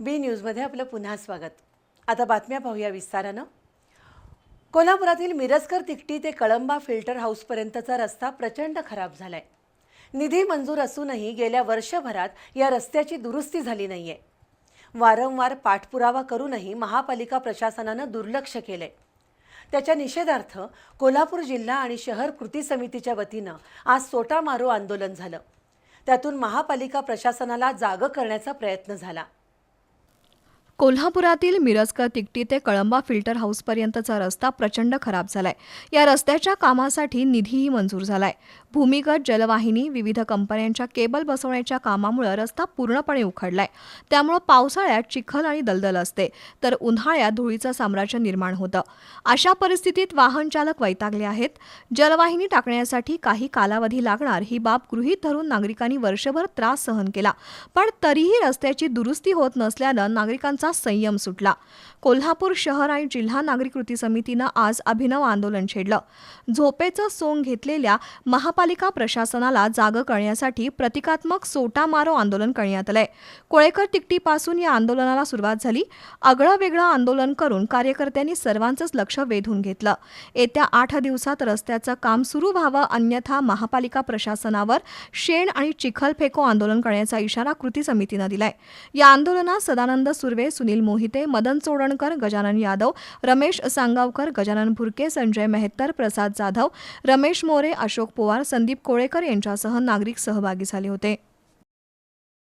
बी न्यूजमध्ये आपलं पुन्हा स्वागत. आता बातम्या पाहूया विस्तारानं. कोल्हापुरातील मिरजकर तिकटी ते कळंबा फिल्टर हाऊसपर्यंतचा रस्ता प्रचंड खराब झालाय. निधी मंजूर असूनही गेल्या वर्षभरात या रस्त्याची दुरुस्ती झाली नाहीये. वारंवार पाठपुरावा करूनही महापालिका प्रशासनानं दुर्लक्ष केलंय. त्याच्या निषेधार्थ कोल्हापूर जिल्हा आणि शहर कृती समितीच्या वतीनं आज सोटा मारो आंदोलन झालं. त्यातून महापालिका प्रशासनाला जागं करण्याचा प्रयत्न झाला. कोल्हापुरातील मिरजकर तिकटी ते कळंबा फिल्टर हाऊसपर्यंतचा रस्ता प्रचंड खराब झालाय. या रस्त्याच्या कामासाठी निधीही मंजूर झालाय. भूमिगत जलवाहिनी विविध कंपन्यांच्या केबल बसवण्याच्या कामामुळे रस्ता पूर्णपणे उखडलाय. त्यामुळं पावसाळ्यात चिखल आणि दलदल असते. तर उन्हाळ्यात धुळीचं साम्राज्य निर्माण होतं. अशा परिस्थितीत वाहन चालक वैतागले आहेत. जलवाहिनी टाकण्यासाठी काही कालावधी लागणार ही बाब गृहीत धरून नागरिकांनी वर्षभर त्रास सहन केला. पण तरीही रस्त्याची दुरुस्ती होत नसल्यानं नागरिकांचा संयम सुटला. कोल्हापूर शहर आणि जिल्हा नागरिक कृती समितीनं आज अभिनव आंदोलन छेडलं. झोपेचं सोंग घेतलेल्या महापालिका प्रशासनाला जाग करण्यासाठी प्रतिकात्मक सोटा मारो आंदोलन करण्यात आलंय. कोळेकर तिकटीपासून या आंदोलनाला सुरुवात झाली. आगळं वेगळं आंदोलन करून कार्यकर्त्यांनी सर्वांचंच लक्ष वेधून घेतलं. येत्या आठ दिवसात रस्त्याचं काम सुरू व्हावं अन्यथा महापालिका प्रशासनावर शेण आणि चिखल फेको आंदोलन करण्याचा इशारा कृती समितीनं दिलाय. या आंदोलनात सदानंद सुर्वे सुनील मोहिते मदन चोडणकर गजानन यादव रमेश सांगावकर गजानन भुरके संजय मेहत्तर प्रसाद जाधव रमेश मोरे अशोक पोवार संदीप कोळेकर यांच्यासह नागरिक सहभागी झाले होते.